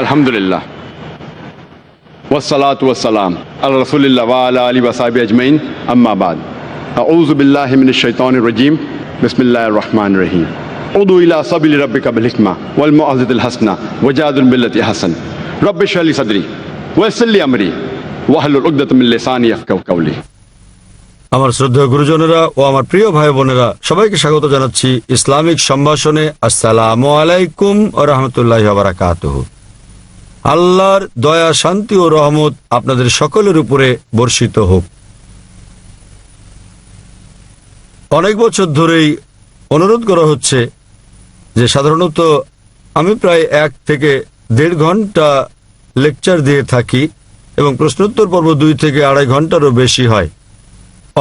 আলহামদুলিল্লাহ والصلاة والسلام على رسول الله وعلى آله وصحبه أجمعين أما بعد أعوذ بالله من الشيطان الرجيم بسم الله الرحمن الرحيم ادعو إلى سبيل ربك بالحكمة والموعظة الحسنة وجادل بالتي حسن رب اشرح لي صدري ويسر لي أمري واحلل عقدة من لساني يفقهوا قولي আমার শ্রদ্ধেয় গুরুজনেরা ও আমার প্রিয় ভাই বোনেরা সবাইকে স্বাগত জানাচ্ছি ইসলামিক সম্ভাষণে আসসালামু আলাইকুম ও রহমতুল্লাহ বারাকাতুহ আল্লাহর দয়া, শান্তি ও রহমত আপনাদের সকলের উপরে বর্ষিত হোক। অনেক বছর ধরেই অনুরোধ করা হচ্ছে যে সাধারণত আমি প্রায় এক থেকে দেড় ঘণ্টা লেকচার দিয়ে থাকি এবং প্রশ্নোত্তর পর্ব দুই থেকে আড়াই ঘন্টারও বেশি হয়।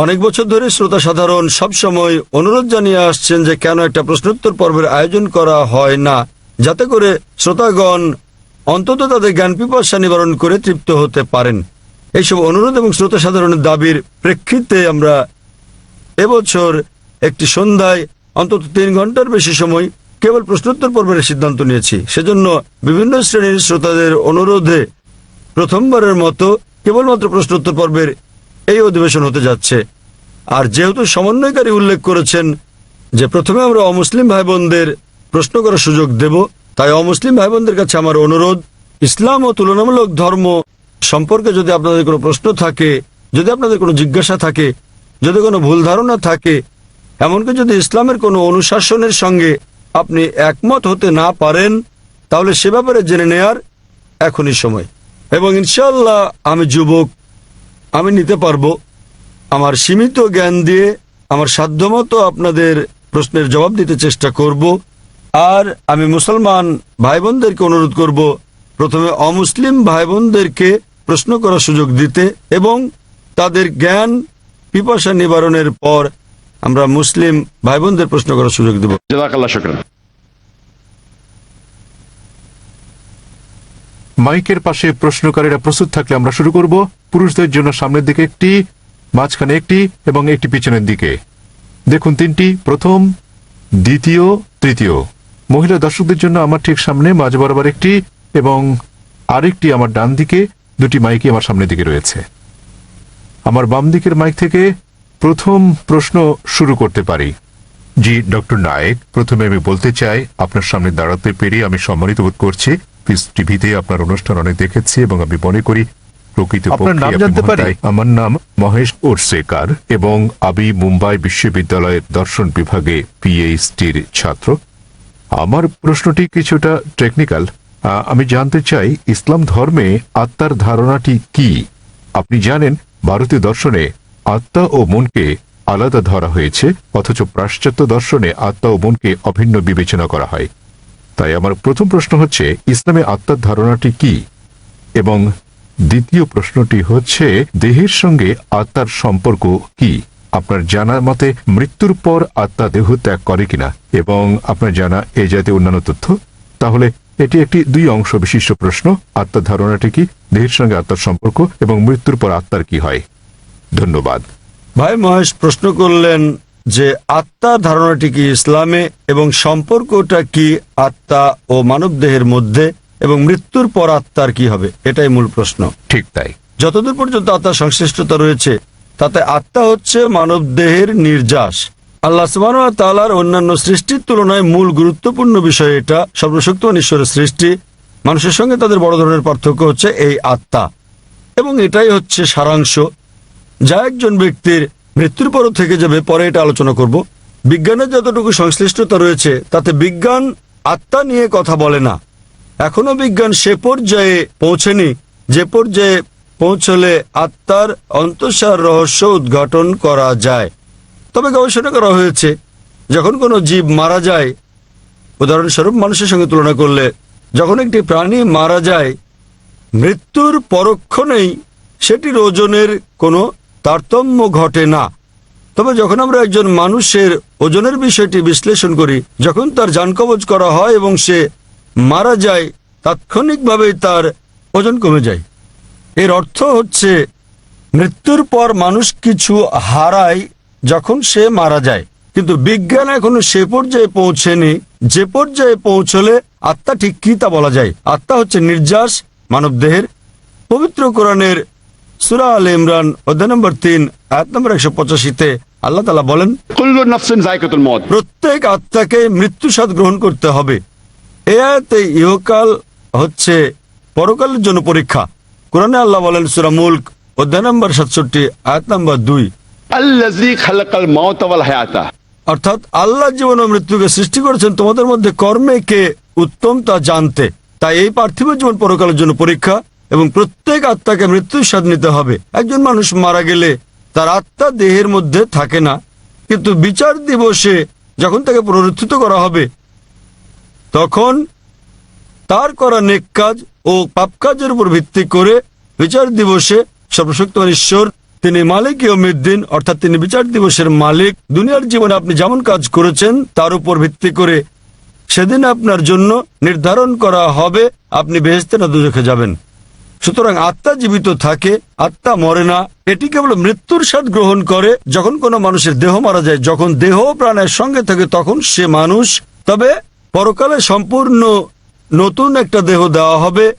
অনেক বছর ধরে শ্রোতা সাধারণ সবসময় অনুরোধ জানিয়ে আসছেন যে কেন একটা প্রশ্নোত্তর পর্বের আয়োজন করা হয় না, যাতে করে শ্রোতাগণ অন্তত তাদের জ্ঞান পিপাসা নিবারণ করে তৃপ্ত হতে পারেন। এইসব অনুরোধ এবং শ্রোতা সাধারণের দাবির প্রেক্ষিতে আমরা এবছর একটি সন্ধ্যায় অন্তত তিন ঘণ্টার বেশি সময় কেবল প্রশ্নোত্তর পর্বের সিদ্ধান্ত নিয়েছি। সেজন্য বিভিন্ন শ্রেণির শ্রোতাদের অনুরোধে প্রথমবারের মতো কেবলমাত্র প্রশ্নোত্তর পর্বের এই অধিবেশন হতে যাচ্ছে। আর যেহেতু সমন্বয়কারী উল্লেখ করেছেন যে প্রথমে আমরা অমুসলিম ভাই বোনদের প্রশ্ন করার সুযোগ দেব তাই অমুসলিম ভাই বোনদের কাছে আমার অনুরোধ, ইসলাম ও তুলনামূলক ধর্ম সম্পর্কে যদি আপনাদের কোনো প্রশ্ন থাকে, যদি আপনাদের কোনো জিজ্ঞাসা থাকে, যদি কোনো ভুল ধারণা থাকে, এমনকি যদি ইসলামের কোনো অনুশাসনের সঙ্গে আপনি একমত হতে না পারেন, তাহলে সে ব্যাপারে জেনে নেয়ার এখনই সময়। এবং ইনশাল্লাহ আমি যুবক, আমি নিতে পারব। আমার সীমিত জ্ঞান দিয়ে, আমার সাধ্যমতো আপনাদের প্রশ্নের জবাব দিতে চেষ্টা করব। আর আমি মুসলমান ভাই বোনদেরকে অনুরোধ করব প্রথমে অমুসলিম ভাই বোনদেরকে প্রশ্ন করার সুযোগ দিতে এবং তাদের জ্ঞান পিপাসা নিবারণের পর আমরা মুসলিম ভাই বোনদের প্রশ্ন করার সুযোগ দেব। মাইকের পাশে প্রশ্নকারীরা প্রস্তুত থাকলে আমরা শুরু করব। পুরুষদের জন্য সামনের দিকে একটি মাঝখানে একটি এবং একটি পিছনের দিকে। দেখুন তিনটি প্রথম দ্বিতীয় তৃতীয়। মহিলা দর্শকদের জন্য আমার ঠিক সামনে মাঝ বরাবর একটি এবং আরেকটি আমার ডান দিকে দুটি মাইকই আমার সামনের দিকে রয়েছে। আমার বাম দিকের মাইক থেকে প্রথম প্রশ্ন শুরু করতে পারি। জি ডক্টর নায়েক প্রথমে আমি বলতে চাই আপনার সামনে দাঁড়াতে পেরে আমি সম্মানিত বোধ করছি। পিস টিভিতে আপনার অনুষ্ঠান অনেক দেখেছি এবং আমি মনে করি প্রকৃত? আমার নাম মহেশ ওরসেকার এবং আমি মুম্বাই বিশ্ববিদ্যালয়ের দর্শন বিভাগে পিএইচডির ছাত্র। আমার প্রশ্নটি কিছুটা টেকনিক্যাল আমি জানতে চাই, ইসলাম ধর্মে আত্মার ধারণাটি কি? আপনি জানেন, ভারতীয় দর্শনে আত্মা ও মনকে আলাদা ধরা হয়েছে, অথচ পাশ্চাত্য দর্শনে আত্মা ও মনকে অভিন্ন বিবেচনা করা হয়। তাই আমার প্রথম প্রশ্ন হচ্ছে, ইসলামে আত্মার ধারণাটি কি? এবং দ্বিতীয় প্রশ্নটি হচ্ছে, দেহের সঙ্গে আত্মার সম্পর্ক কি? আপনার জানা মতে মৃত্যুর পর আত্মা দেহ ত্যাগ করে কিনা এবং আপনার জানা এ জাতীয় অন্যান্য তথ্য? তাহলে এটি একটি দুই অংশ বিশিষ্ট প্রশ্ন। আত্মার ধারণাটি কি? দেহের সঙ্গে আত্মার সম্পর্ক এবং মৃত্যুর পর আত্মার কি হয়? ধন্যবাদ। ভাই মহেশ প্রশ্ন করলেন যে আত্মার ধারণাটি কি ইসলামে এবং সম্পর্কটা কি আত্মা ও মানবদেহের মধ্যে এবং মৃত্যুর পর আত্মার কি হবে? এটাই মূল প্রশ্ন। ঠিক তাই। যতদূর পর্যন্ত আত্মার সংশ্লিষ্টতা রয়েছে তাতে আত্মা হচ্ছে মানবদেহের নির্যাস। আল্লাহ সুবহান ওয়া তাআলার অন্যান্য সৃষ্টির তুলনায় মূল গুরুত্বপূর্ণ বিষয় এটা সর্বশক্তিমান ঈশ্বরের সৃষ্টি। মানুষের সঙ্গে তাদের বড় ধরনের পার্থক্য হচ্ছে এই আত্মা। এবং এটাই হচ্ছে সারাংশ। যা একজন ব্যক্তির মৃত্যুর পরও থেকে যাবে, পরে এটা আলোচনা করব। বিজ্ঞানের যতটুকু সংশ্লিষ্টতা রয়েছে, তাতে বিজ্ঞান আত্মা নিয়ে কথা বলে না। এখনও বিজ্ঞান সে পর্যায়ে পৌঁছেনি, যে পর্যায়ে পৌঁছলে আত্মার অন্তঃসার রহস্য উদ্ঘাটন করা যায়। তবে গবেষণা করা হয়েছে, যখন কোনো জীব মারা যায়, উদাহরণস্বরূপ মানুষের সঙ্গে তুলনা করলে, যখন একটি প্রাণী মারা যায়, মৃত্যুর পরক্ষণেই সেটির ওজনের কোনো তারতম্য ঘটে না। তবে যখন আমরা একজন মানুষের ওজনের বিষয়টি বিশ্লেষণ করি, যখন তার যানকবজ করা হয় এবং সে মারা যায়, তাৎক্ষণিকভাবেই তার ওজন কমে যায়। এর অর্থ হচ্ছে মৃত্যুর পর মানুষ কিছু হারায় যখন সে মারা যায়। কিন্তু বিজ্ঞান এখনও সে পর্যায়ে পৌঁছেনি। যে পর্যায়ে পৌঁছলে আত্মা ঠিক কি তা বলা যায়? আত্মা হচ্ছে নির্যাস মানব দেহের পবিত্র কোরআনের সুরা আল ইমরান অধ্যায় নম্বর তিন আয়াত নম্বর একশো পঁচাশিতে আল্লাহ তালা বলেন প্রত্যেক আত্মাকে মৃত্যু সাদ গ্রহণ করতে হবে। এ ইহকাল হচ্ছে পরকালের জন্য পরীক্ষা। কোরআনে আল্লাহ বলেন সুরা মুল্ক অধ্যায় নম্বর সাতষট্টি আয়াত নম্বর দুই। অর্থাৎ আল্লাহ জীবন ও মৃত্যুকে সৃষ্টি করেছেন তোমাদের মধ্যে কর্মে কে উত্তম তা জানতে। তাই এই পার্থিব জীবন পরকালের জন্য পরীক্ষা এবং প্রত্যেক আত্মাকে মৃত্যুর স্বাদ নিতে হবে। একজন মানুষ মারা গেলে তার আত্মা দেহের মধ্যে থাকে না। কিন্তু বিচার দিবসে যখন তাকে পুনরুত্থিত করা হবে তখন তার করা নেক কাজ ও পাপ কাজের উপর ভিত্তি করে বিচার দিবসে সর্বশক্তিমান ঈশ্বর, তিনি মালিক ইয়মিদ্দিন অর্থাৎ তিনি বিচার দিবসের মালিক। দুনিয়ার জীবনে আপনি যেমন কাজ করেছেন, তার উপর ভিত্তি করে সেদিন আপনার জন্য নির্ধারণ করা হবে। আপনি বেহেস্তে না দুজখে যাবেন। সুতরাং আত্মা জীবিত থাকে, আত্মা মরে না। এটি কেবল মৃত্যুর স্বাদ গ্রহণ করে। যখন কোনো মানুষের দেহ মারা যায়, যখন দেহ প্রাণের সঙ্গে থাকে, তখন সে মানুষ। তবে পরকালে সম্পূর্ণ নতুন একটা দেহ দেওয়া হবে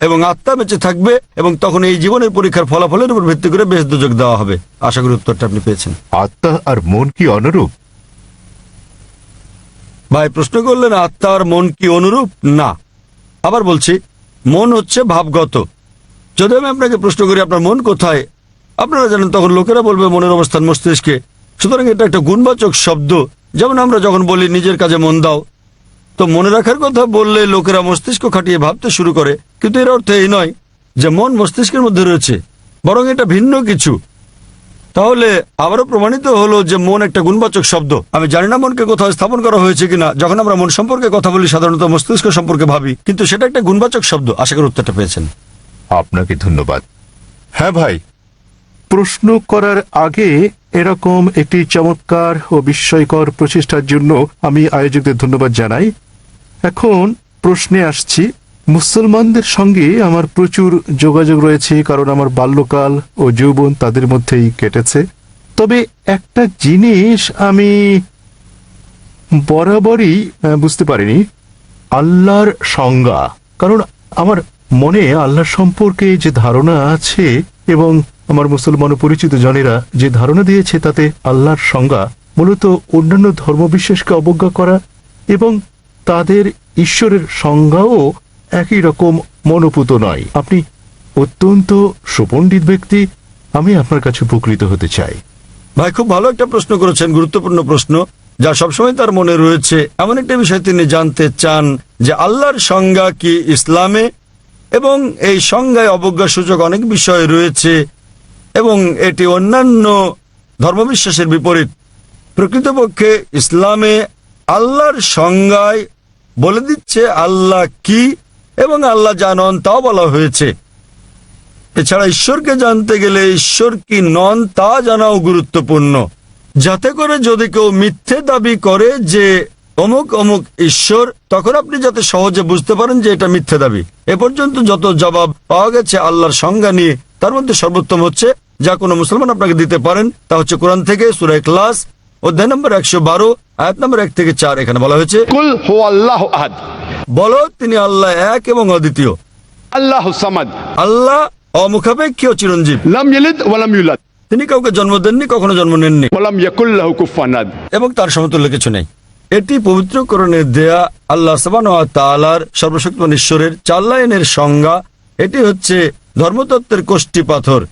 এবং আত্মা বেঁচে থাকবে এবং তখন এই জীবনের পরীক্ষার ফলাফলের উপর ভিত্তি করে বেশ দুযোগ দেওয়া হবে। আশা করি উত্তরটা আপনি পেয়েছেন। আত্মা আর মন কি অনুরূপ? ভাই প্রশ্ন করলেন আত্মা আর মন কি অনুরূপ? না। আবার বলছি মন হচ্ছে ভাবগত। যদি আমি আপনাকে প্রশ্ন করি আপনার মন কোথায়? আপনারা জানেন তখন লোকেরা বলবে মনের অবস্থান মস্তিষ্কে। সুতরাং এটা একটা গুণবাচক শব্দ। যেমন আমরা যখন বলি নিজের কাজে মন দাও তো মনে রাখার কথা বললে লোকেরা মস্তিষ্ক খাটিয়ে ভাবতে শুরু করে। কিন্তু এর অর্থ এই নয় যে মন মস্তিষ্কের মধ্যে রয়েছে বরং এটা ভিন্ন কিছু। তাহলে আবারও প্রমাণিত হলো যে মন একটা গুণবাচক শব্দ। আমি জানি না মনকে কোথাও স্থাপন করা হয়েছে কিনা। যখন আমরা মন সম্পর্কে কথা বলি সাধারণত মস্তিষ্ক সম্পর্কে ভাবি। কিন্তু সেটা একটা গুণবাচক শব্দ। আশা করি উত্তরটা পেয়েছেন। আপনাকে ধন্যবাদ। হ্যাঁ ভাই প্রশ্ন করার আগে এরকম একটি চমৎকার ও বিস্ময়কর প্রচেষ্টার জন্য আমি আয়োজকদের ধন্যবাদ জানাই। এখন প্রশ্নে আসছি, মুসলমানদের সঙ্গে আমার প্রচুর যোগাযোগ রয়েছে, কারণ আমার বাল্যকাল ও যৌবন তাদের মধ্যেই কেটেছে। তবে একটা জিনিস আমি বরাবরই বুঝতে পারিনি, আল্লাহর সংজ্ঞা। কারণ আমার মনে আল্লাহ সম্পর্কে যে ধারণা আছে এবং আমার মুসলমান পরিচিত জনেরা যে ধারণা দিয়েছে তাতে আল্লাহর সংজ্ঞা মূলত অন্যান্য ধর্মবিশ্বাসকে অবজ্ঞা করা এবং তাদের ঈশ্বরের সংজ্ঞাও একই রকম মনোপুত নয়। আপনি অত্যন্ত সুপণ্ডিত ব্যক্তি, আমি আপনার কাছে উপকৃত হতে চাই। ভাই, খুব ভালো একটা প্রশ্ন করেছেন, গুরুত্বপূর্ণ প্রশ্ন, যা সবসময় তার মনে রয়েছে। এমন একটা বিষয় তিনি জানতে চান যে আল্লাহর সংজ্ঞা কি ইসলামে? এবং এই সংজ্ঞায় অবজ্ঞা সূচক অনেক বিষয় রয়েছে, এবং এটি অন্যান্য ধর্মবিশ্বাসের বিপরীত। প্রকৃতপক্ষে ইসলামে আল্লাহর সংজ্ঞায় বলে দিচ্ছে, আল্লাহ কি এবং আল্লাহ জানন তাও বলা হয়েছে। এছাড়া ঈশ্বরকে জানতে গেলে ঈশ্বর কি নন তা জানাও গুরুত্বপূর্ণ। যাতে করে যদি কেউ মিথ্যে দাবি করে যে অমুক অমুক ঈশ্বর, তখন আপনি যাতে সহজে বুঝতে পারেন যে এটা মিথ্যে দাবি। এ পর্যন্ত যত জবাব পাওয়া গেছে আল্লাহর সংজ্ঞা নিয়ে, তার মধ্যে সর্বোত্তম হচ্ছে, যা কোনো মুসলমান আপনাকে দিতে পারেন, তা হচ্ছে কোরআন থেকে সুরাই ক্লাস অধ্যায় নম্বর একশো বারো আয়াত নম্বর এক থেকে চার এখানে বলা হয়েছে কুল হু আল্লাহ আহাদ। বলো তিনি আল্লাহ এক এবং অদ্বিতীয়। আল্লাহ সামাদ। আল্লাহ অমুখাপেক্ষী ও চিরঞ্জীব। লাম ইয়ালিদ ওয়া লাম ইউলাদ। তিনি কাউকে জন্ম দেননি কখনো জন্ম নেননি। ওয়া লাম ইয়াকুল লাহু কুফুয়ান আহাদ। এবং তার সমতুল্য কিছু নেই। এটি পবিত্র পবিত্রকরণে দেয়া আল্লাহ সুবহানাহু ওয়া তাআলার সর্বশক্তিমান ঈশ্বরের চার লাইনের সংজ্ঞা। এটি হচ্ছে ধর্মতত্ত্বের কোষ্ঠী পাথর।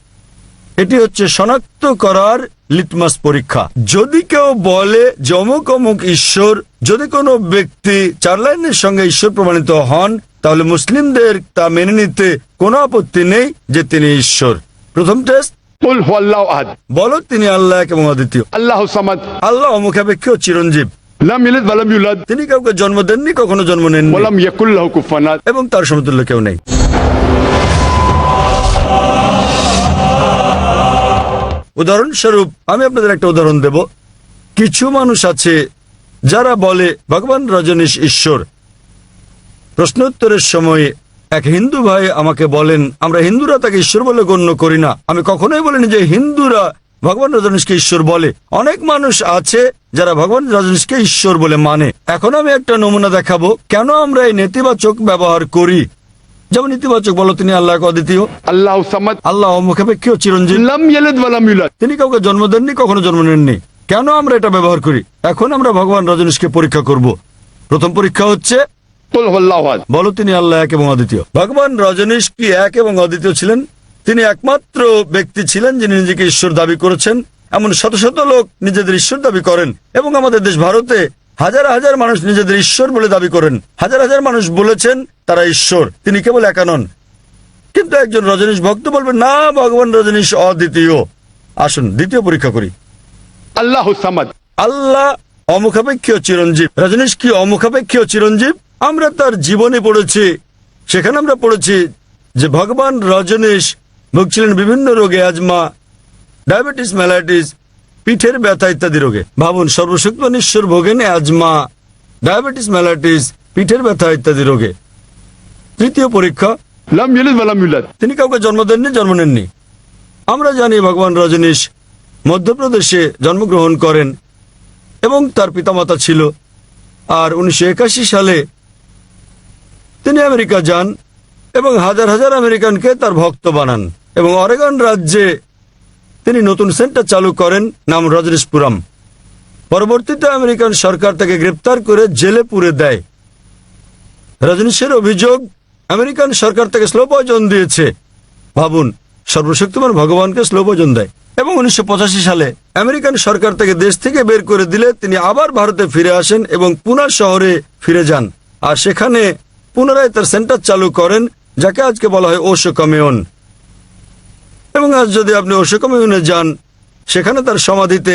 এটি হচ্ছে শনাক্ত করার লিটমাস পরীক্ষা। যদি কেউ বলে যমক অমুক ঈশ্বর যদি কোনো ব্যক্তি চার লাইনের সঙ্গে ঈশ্বর প্রমাণিত হন তাহলে মুসলিমদের তা মেনে নিতে কোনো আপত্তি নেই যে তিনি ঈশ্বর। প্রথম টেস্ট বলো তিনি আল্লাহ এবং অদ্বিতীয় আল্লাহ আল্লাহ অমুখাপেক্ষী চিরঞ্জীব। তিনি কাউকে জন্ম দেননি কখনো জন্ম নেন এবং তার সমতুল্য কেউ নেই। উদাহরণস্বরূপ, আমি আপনাদের একটা উদাহরণ দেব। কিছু মানুষ আছে যারা বলে, ভগবান রজনীশ ঈশ্বর। প্রশ্নোত্তরের সময় এক হিন্দু ভাই আমাকে বলেন, আমরা হিন্দুরা তাকে ঈশ্বর বলে গণ্য করি না। আমি কখনোই বলিনি যে হিন্দুরা ভগবান রজনীশকে ঈশ্বর বলে। অনেক মানুষ আছে যারা ভগবান রজনীশকে ঈশ্বর বলে মানে। এখন আমি একটা নমুনা দেখাবো। কেন আমরা এই নেতিবাচক ব্যবহার করি? যেমন ইতিবাচক বলো তিনি আল্লাহ অদ্বিতীয়। আল্লাহ আল্লাহ মুখাপেক্ষী চিরঞ্জীব। তিনি কাউকে জন্ম দেননি কখনো জন্ম নেননি। কেন আমরা এটা ব্যবহার করি? এখন আমরা ভগবান রজনীশকে পরীক্ষা করব। প্রথম পরীক্ষা হচ্ছে বলো তিনি আল্লাহ এক এবং অদ্বিতীয়। ভগবান রজনীশ কি এক এবং অদ্বিতীয় ছিলেন? তিনি একমাত্র ব্যক্তি ছিলেন যিনি নিজেকে ঈশ্বর দাবি করেছেন। এমন শত শত লোক নিজেদের ঈশ্বর দাবি করেন এবং আমাদের দেশ ভারতে হাজার হাজার মানুষ নিজেদের ঈশ্বর বলে দাবি করেন। হাজার হাজার মানুষ বলেছেন তারা ঈশ্বর তিনি কেবল একা নন। কিন্তু একজন রজনীশ ভক্ত বলবেন না ভগবান রজনীশ অদ্বিতীয়। আসুন দ্বিতীয় পরীক্ষা করি। আল্লাহ আল্লাহ অমুখাপেক্ষীয় চিরঞ্জীব। রজনীশ কি অমুখাপেক্ষীয় চিরঞ্জীব? আমরা তার জীবনে পড়েছি। সেখানে আমরা পড়েছি যে ভগবান রজনীশ ভুগছিলেন বিভিন্ন রোগে আজমা ডায়াবেটিস ম্যালাইটিস পিঠের ব্যথা ইত্যাদি রোগে। ভাবুন সর্বশক্তিমান ঈশ্বর ভোগেন অ্যাজমা ডায়াবেটিস ম্যালাটিস পিঠের ব্যথা ইত্যাদি রোগে। তৃতীয় পরীক্ষা। তিনি কাউকে জন্ম দেননি জন্ম নেননি। আমরা জানি ভগবান রজনীশ মধ্যপ্রদেশে জন্মগ্রহণ করেন এবং তার পিতামাতা ছিল। আর উনিশশো একাশি সালে তিনি আমেরিকা যান এবং হাজার হাজার আমেরিকানকে তার ভক্ত বানান এবং অরেগন রাজ্যে তিনি নতুন সেন্টার চালু করেন, নাম রজনীশপুরম। পরবর্তীতে আমেরিকান সরকার তাকে গ্রেপ্তার করে জেলে পুরে দেয়। রজনীশের অভিযোগ, আমেরিকান সরকার তাকে স্লো দিয়েছে। ভাবুন, সর্বশক্তিমান ভগবানকে স্লো দেয়। এবং উনিশশো পঁচাশি সালে আমেরিকান সরকার তাকে দেশ থেকে বের করে দিলে তিনি আবার ভারতে ফিরে আসেন এবং পুনা শহরে ফিরে যান। আর সেখানে পুনরায় তার সেন্টার চালু করেন, যাকে আজকে বলা হয় ওশো কমিউন এবং আজ যদি আপনি ওশো কমিউনে যান, সেখানে তার সমাধিতে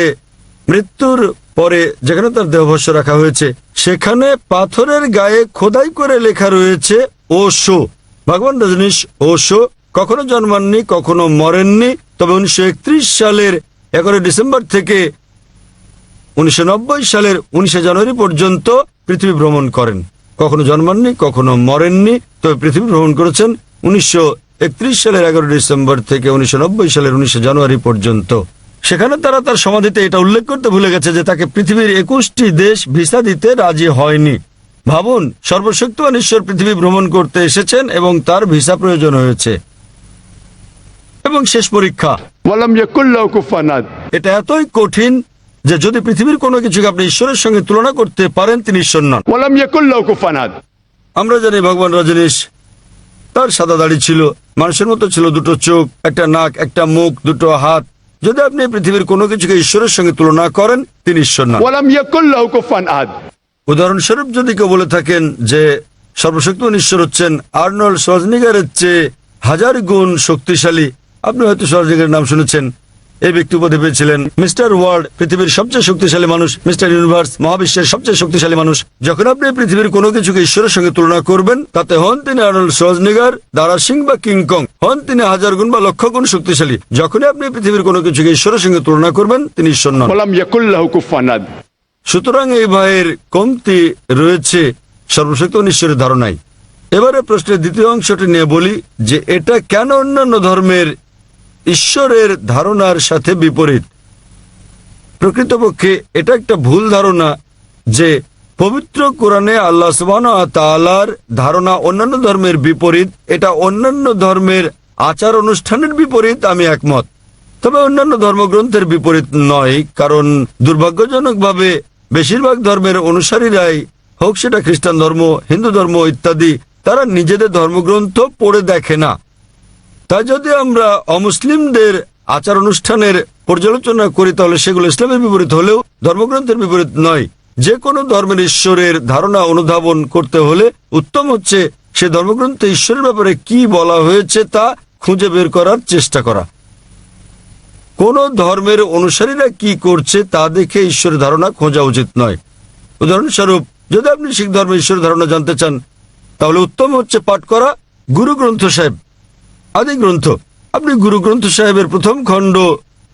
মৃত্যুর পরে যেখানে তার দেহভস্য রাখা হয়েছে, সেখানে পাথরের গায়ে খোদাই করে লেখা রয়েছে ওশো ভগবান রজনীশ ওশো কখনো জন্মাননি, কখনো মরেননি, তবে উনিশশো একত্রিশ সালের এগারোই ডিসেম্বর থেকে উনিশশো নব্বই সালের উনিশে জানুয়ারি পর্যন্ত পৃথিবী ভ্রমণ করেন। কখনো জন্মাননি, কখনো মরেননি, তবে পৃথিবী ভ্রমণ করেছেন উনিশশো একত্রিশ সালের এগারো ডিসেম্বর থেকে উনিশশো সালের উনিশে জানুয়ারি পর্যন্ত। সেখানে তারা তার সমাধিতে এটা উল্লেখ করতে ভুলে গেছে যে তাকে পৃথিবীর একুশটি দেশ ভিসা দিতে রাজি হয়নি। ভাবুন সর্বশক্তিমান ঈশ্বর পৃথিবী ভ্রমণ করতে এসেছেন এবং তার ভিসা প্রয়োজন হয়েছে। এবং শেষ পরীক্ষা। এটা এতই কঠিন যে যদি পৃথিবীর কোনো কিছুকে আপনি ঈশ্বরের সঙ্গে তুলনা করতে পারেন তিনি ঈশ্বর নন। আমরা জানি ভগবান রজনীশ তার সাদা দাড়ি ছিল মানুষের মতো ছিল দুটো চোখ একটা নাক একটা মুখ দুটো হাত। যদি আপনি পৃথিবীর কোনো কিছুকে ঈশ্বরের সঙ্গে তুলনা করেন তিনি ঈশ্বর না উদাহরণস্বরূপ যদি কেউ বলে থাকেন যে সর্বশক্তিমান ঈশ্বর হচ্ছেন আর্নল্ড সজনিগারের চেয়ে হাজার গুণ শক্তিশালী আপনি হয়তো সজনিগারের নাম শুনেছেন। এই ব্যক্তি উপাধি পেয়েছিলেন মিস্টার ওয়ার্ল্ড পৃথিবীর সবচেয়ে শক্তিশালী মানুষ মিস্টার ইউনিভার্স মহাবিশ্বের সবচেয়ে শক্তিশালী মানুষ। যখন আপনি পৃথিবীর কোনো কিছুকে ঈশ্বরের সঙ্গে তুলনা করবেন তাতে হন তিনি আর্নল্ড সজনিগার দারা সিং বা কিংকং হন তিনি হাজার গুণ বা লক্ষ গুণ শক্তিশালী। যখনই আপনি পৃথিবীর কোনো কিছুকে ঈশ্বরের সঙ্গে তুলনা করবেন তিনি ঈশ্বর নন। সুতরাং এই ভাইয়ের কমতি রয়েছে সর্বশক্ত ঈশ্বরের ধারণায়। এবারে প্রশ্নের দ্বিতীয় অংশটি নিয়ে বলি যে এটা কেন অন্যান্য ধর্মের ঈশ্বরের ধারণার সাথে বিপরীত। প্রকৃতপক্ষে এটা একটা ভুল ধারণা যে পবিত্র কোরআনে আল্লাহ তালার ধারণা অন্যান্য ধর্মের বিপরীত, এটা অন্যান্য ধর্মের আচার অনুষ্ঠানের বিপরীত, আমি একমত। তবে অন্যান্য ধর্মগ্রন্থের বিপরীত নয়, কারণ দুর্ভাগ্যজনকভাবে বেশিরভাগ ধর্মের অনুসারীরাই হোক সেটা খ্রিস্টান ধর্ম, হিন্দু ধর্ম ইত্যাদি, তারা নিজেদের ধর্মগ্রন্থ পড়ে দেখে না। তাই যদি আমরা অমুসলিমদের আচার অনুষ্ঠানের পর্যালোচনা করি, তাহলে সেগুলো ইসলামের বিপরীত হলেও ধর্মগ্রন্থের বিপরীত নয়। যে কোনো ধর্মের ঈশ্বরের ধারণা অনুধাবন করতে হলে উত্তম হচ্ছে সে ধর্মগ্রন্থে ঈশ্বরের ব্যাপারে কি বলা হয়েছে তা খুঁজে বের করার চেষ্টা করা। কোন ধর্মের অনুসারীরা কি করছে তা দেখে ঈশ্বরের ধারণা খোঁজা উচিত নয়। উদাহরণস্বরূপ, যদি আপনি শিখ ধর্মের ঈশ্বরের ধারণা জানতে চান, তাহলে উত্তম হচ্ছে পাঠ করা। গুরু গ্রন্থ সাহেব আদি গ্রন্থ। আপনি গুরু গ্রন্থ সাহেবের প্রথম খণ্ড,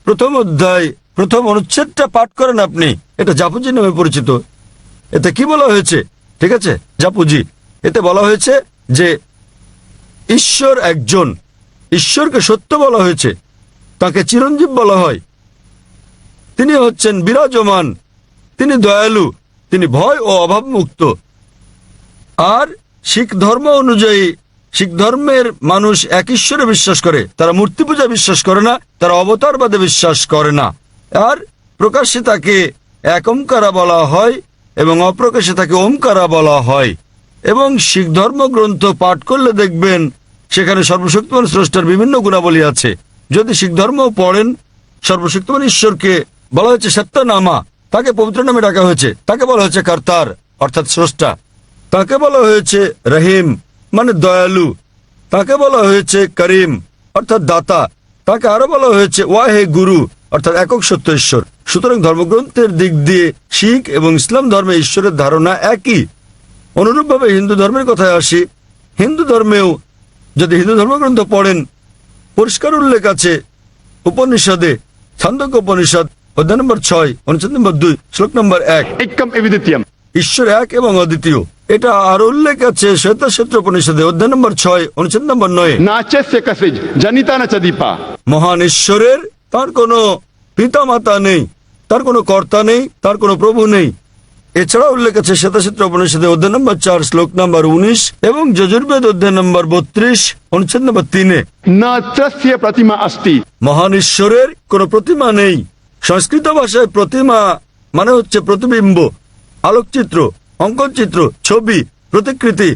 প্রথম অধ্যায়, প্রথম অনুচ্ছেদটা পাঠ করেন আপনি। এটা জাপুজি নামে পরিচিত। এতে কি বলা হয়েছে? ঠিক আছে, জাপুজি। এতে বলা হয়েছে যে, ঈশ্বর একজন। ঈশ্বরকে সত্য বলা হয়েছে। তাকে চিরঞ্জীব বলা হয়। তিনি হচ্ছেন বিরাজমান। তিনি দয়ালু। তিনি ভয় ও অভাবমুক্ত। আর শিখ ধর্ম অনুযায়ী শিখ ধর্মের মানুষ এক ঈশ্বরে বিশ্বাস করে, তারা মূর্তি পূজা বিশ্বাস করে না, তারা অবতারবাদে বিশ্বাস করে না। আর প্রকাশ্যে তাকে এক ওমকারা বলা হয় এবং অপ্রকাশ্যে তাকে ওমকারা বলা হয়। এবং শিখ ধর্মগ্রন্থ পাঠ করলে দেখবেন সেখানে সর্বশক্তিমান স্রষ্টার বিভিন্ন গুণাবলী আছে। যদি শিখ ধর্ম পড়েন, সর্বশক্তিমান ঈশ্বরকে বলা হয়েছে সত্যনামা, তাকে পবিত্র নামে ডাকা হয়েছে, তাকে বলা হয়েছে কর্তার, অর্থাৎ স্রষ্টা। তাকে বলা হয়েছে রহিম মানে দয়ালু। তাকে বলা হয়েছে করিম অর্থাৎ দাতা। তাকে আরও বলা হয়েছে ওয়াহে গুরু অর্থাৎ একক সত্য ঈশ্বর। সুতরাং ধর্মগ্রন্থের দিক দিয়ে শিখ এবং ইসলাম ধর্মে ঈশ্বরের ধারণা একই। অনুরূপভাবে হিন্দু ধর্মের কথায় আসি। হিন্দু ধর্মেও যদি হিন্দু ধর্মগ্রন্থ পড়েন পরিষ্কার উল্লেখ আছে উপনিষদে ছান্দক উপনিষদ অধ্যায় নম্বর ছয় অনুচ্ছেদ নম্বর দুই শ্লোক নম্বর এক। ঈশ্বর এক এবং অদ্বিতীয়। এটা আর উল্লেখ আছে শ্বেতাক্ষেত্র পরিষদে অধ্যায় নম্বর ছয় অনুচ্ছেদ নম্বর নয়। নাচে সে জানিতা না চাদিপা। মহান ঈশ্বরের তার কোনো পিতামাতা নেই তার কোনো কর্তা নেই তার কোনো প্রভু নেই। এছাড়া উল্লেখ আছে শ্বেতাক্ষেত্র উপনিষদে অধ্যায় নম্বর চার শ্লোক নম্বর উনিশ এবং যজুর্বেদ অধ্যায় নম্বর বত্রিশ অনুচ্ছেদ নম্বর তিনে। না তস্য প্রতিমা আস্তি মহান ঈশ্বরের কোনো প্রতিমা নেই। সংস্কৃত ভাষায় প্রতিমা মানে হচ্ছে প্রতিবিম্ব আলোকচিত্র। অঙ্কন চিত্র ছবি প্রতিকৃতি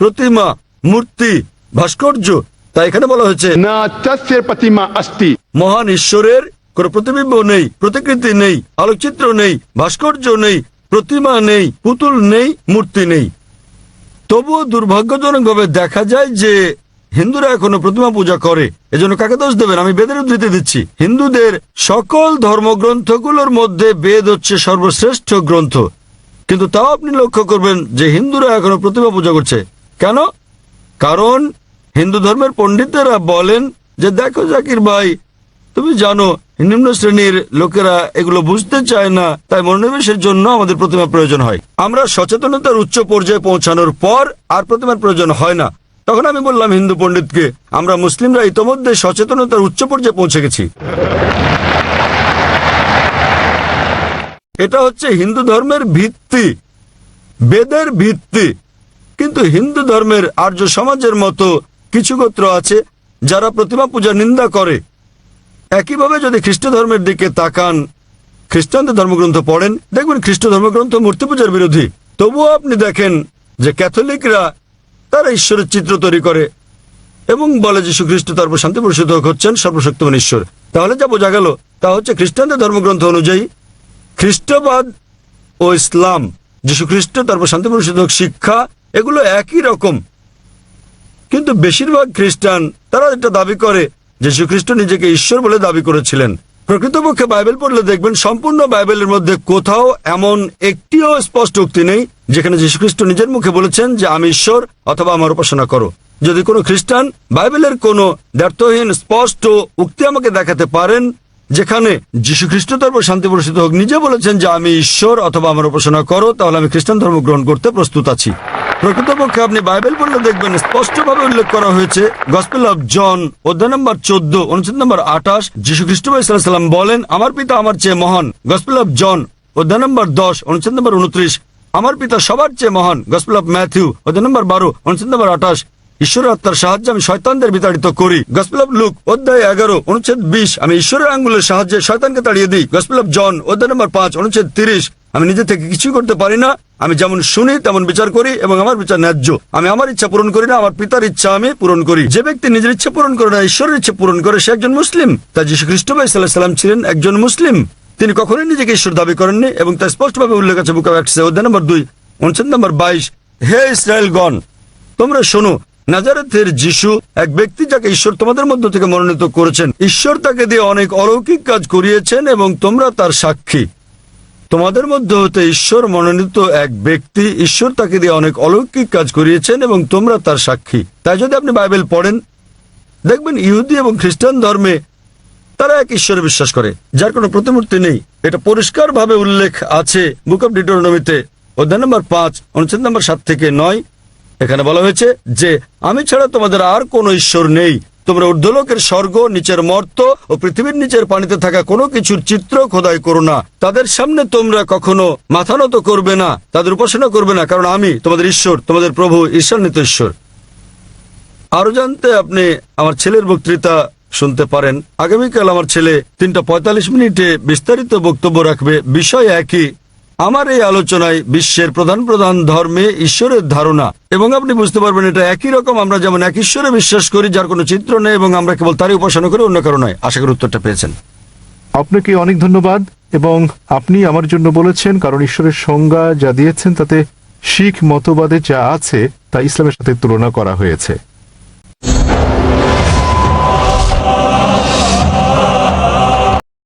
প্রতিমা মূর্তি ভাস্কর্য। তা এখানে বলা হয়েছে না চাষের প্রতিমা আস্তি মহান ঈশ্বরের কোনো প্রতিবিম্ব নেই প্রতিকৃতি নেই আলোকচিত্র নেই ভাস্কর্য নেই প্রতিমা নেই পুতুল নেই মূর্তি নেই। তবুও দুর্ভাগ্যজনকভাবে দেখা যায় যে হিন্দুরা এখনও প্রতিমা পূজা করে। এজন্য কাকে দোষ দেবেন? আমি বেদের উদ্ধৃতি দিচ্ছি। হিন্দুদের সকল ধর্মগ্রন্থগুলোর মধ্যে বেদ হচ্ছে সর্বশ্রেষ্ঠ গ্রন্থ। কিন্তু তাও আপনি লক্ষ্য করবেন যে হিন্দুরা এখনও প্রতিমা পূজা করছে। কেন? কারণ হিন্দু ধর্মের পণ্ডিতেরা বলেন যে, দেখো জাকির ভাই, তুমি জানো, নিম্ন শ্রেণির লোকেরা এগুলো বুঝতে চায় না, তাই মনোনিবেশের জন্য আমাদের প্রতিমা প্রয়োজন হয়। আমরা সচেতনতার উচ্চ পর্যায়ে পৌঁছানোর পর আর প্রতিমার প্রয়োজন হয় না। তখন আমি বললাম, হিন্দু পণ্ডিতকে, আমরা মুসলিমরা ইতোমধ্যে সচেতনতার উচ্চ পর্যায়ে পৌঁছে গেছি। এটা হচ্ছে হিন্দু ধর্মের ভিত্তি, বেদের ভিত্তি। কিন্তু হিন্দু ধর্মের আর্য সমাজের মতো কিছু গোত্র আছে যারা প্রতিমা পূজার নিন্দা করে। একইভাবে যদি খ্রিস্ট ধর্মের দিকে তাকান খ্রিস্টানদের ধর্মগ্রন্থ পড়েন, দেখবেন খ্রিস্ট ধর্মগ্রন্থ মূর্তি পূজার বিরোধী। তবুও আপনি দেখেন যে ক্যাথলিকরা তারা ঈশ্বরের চিত্র তৈরি করে এবং বলে যীশু খ্রিস্ট তার উপর শান্তি পরিষদ হচ্ছেন সর্বশক্তিমান ঈশ্বর। তাহলে যা বোঝা গেল, তা হচ্ছে খ্রিস্টানদের ধর্মগ্রন্থ অনুযায়ী খ্রিস্টবাদ ও ইসলাম যীশু খ্রিস্ট তারপর শান্তি পরিষদ শিক্ষা, এগুলো একই রকম। কিন্তু বেশিরভাগ খ্রিস্টান, তারা এটা দাবি করে যে খ্রিস্ট নিজেকে ঈশ্বর বলে দাবি করেছিলেন। প্রকৃতপক্ষে বাইবেল পড়লে দেখবেন সম্পূর্ণ বাইবেলের মধ্যে কোথাও এমন একটিও স্পষ্ট উক্তি নেই, যেখানে যীশুখ্রিস্ট নিজের মুখে বলেছেন যে, আমি ঈশ্বর অথবা আমার উপাসনা করো। যদি কোনো খ্রিস্টান বাইবেলের কোনো দ্ব্যর্থহীন, স্পষ্ট উক্তি আমাকে দেখাতে পারেন যেখানে যীশু খ্রিস্ট তারপর শান্তি পরিষদ হোক, নিজে বলেছেন যে আমি ঈশ্বর অথবা আমার উপাসনা করো, তাহলে আমি খ্রিস্টান ধর্ম গ্রহণ করতে প্রস্তুত আছি। প্রকৃতপক্ষে আপনি বাইবেল পড়লে দেখবেন স্পষ্টভাবে উল্লেখ করা হয়েছে গসপেল অফ জন অধ্যায় নম্বর চোদ্দ, অনুচ্ছেদ নম্বর আঠাশ যীশু খ্রিস্ট সাল্লাম বলেন, আমার পিতা আমার চেয়ে মহান গসপেল অফ জন অধ্যায় নম্বর দশ, অনুচ্ছেদ নম্বর উনত্রিশ, আমার পিতা সবার চেয়ে মহান গসপেল অফ ম্যাথিউ অধ্যায় নম্বর বারো, অনুচ্ছেদ নম্বর আঠাশ ঈশ্বরের আত্মার সাহায্যে আমি শয়তানদের বিতাড়িত করি। গসপেল লুক অধ্যায় এগারো, অনুচ্ছেদ বিশ। আমি ঈশ্বরের আঙ্গুলের সাহায্যে শয়তানকে তাড়িয়ে দিই। গসপেল জন অধ্যায় নম্বর পাঁচ, অনুচ্ছেদ তিরিশ। আমি নিজে থেকে কিছুই করতে পারি না। আমি যেমন শুনি, তেমন বিচার করি এবং আমার বিচার ন্যায্য। আমি আমার ইচ্ছা পূরণ করি না, আমার পিতার ইচ্ছা আমি পূরণ করি। যে ব্যক্তি নিজের ইচ্ছা পূরণ করে না, ঈশ্বরের ইচ্ছা পূরণ করে, সে একজন মুসলিম। তাই যীশু খ্রিস্ট ভাই সাল্লাহ সাল্লাম ছিলেন একজন মুসলিম। তিনি কখনোই নিজেকে ঈশ্বর দাবি করেননি এবং তা স্পষ্টভাবে উল্লেখ আছে বুক অধ্যায় নম্বর দুই, অনুচ্ছেদ নম্বর বাইশ। হে ইসরায়েলগণ, তোমরা শোনো নাজারেথের যিশু এক ব্যক্তি যাকে ঈশ্বর তোমাদের মধ্য থেকে মনোনীত করেছেন। ঈশ্বর তাকে দিয়ে অনেক অলৌকিক কাজ করিয়েছেন এবং তোমরা তার সাক্ষী। তোমাদের মধ্যে হতে ঈশ্বর মনোনীত এক ব্যক্তি ঈশ্বর তাকে দিয়ে অনেক অলৌকিক কাজ করিয়েছেন এবং তোমরা তার সাক্ষী। তাই যদি আপনি বাইবেল পড়েন, দেখবেন ইহুদি এবং খ্রিস্টান ধর্মে তারা এক ঈশ্বরে বিশ্বাস করে, যার কোনো প্রতিমূর্তি নেই। এটা পরিষ্কারভাবে উল্লেখ আছে বুক অব ডিটোরনমিতে অধ্যায় নম্বর পাঁচ, অনুচ্ছেদ নম্বর সাত থেকে নয়। এখানে বলা হয়েছে যে, আমি ছাড়া তোমাদের আর কোনো ঈশ্বর নেই। তোমরা ঊর্ধ্বলোকের স্বর্গ, নিচের মর্ত ও পৃথিবীর নিচের পানিতে থাকা কোনো কিছুর চিত্র খোদাই করো না। তাদের সামনে তোমরা কখনো মাথা নত করবে না, তাদের উপাসনা করবে না, কারণ আমি তোমাদের ঈশ্বর, তোমাদের প্রভু ঈশ্বর ঈশ্বর। আরও জানতে আপনি আমার ছেলের বক্তৃতা শুনতে পারেন। আগামীকাল আমার ছেলে তিনটা পঁয়তাল্লিশ মিনিটে বিস্তারিত বক্তব্য রাখবে। বিষয় একই আমার এই আলোচনায় বিশ্বের প্রধান প্রধান ধর্মে ঈশ্বরের ধারণা, এবং আপনি বুঝতে পারবেন এটা একই রকম, আমরা যেমন এক ঈশ্বরে বিশ্বাস করি, যার কোনো চিত্র নেই, এবং আমরা কেবল তারই উপাসনা করি, অন্য কারও নয়। আশা করি উত্তরটা পেয়েছেন। আপনাকে অনেক ধন্যবাদ, এবং আপনি আমার জন্য বলেছেন, কারণ ঈশ্বরের সংজ্ঞা যা দিয়েছেন, তাতে শিখ মতবাদে যা আছে, তা ইসলামের সাথে তুলনা করা হয়েছে।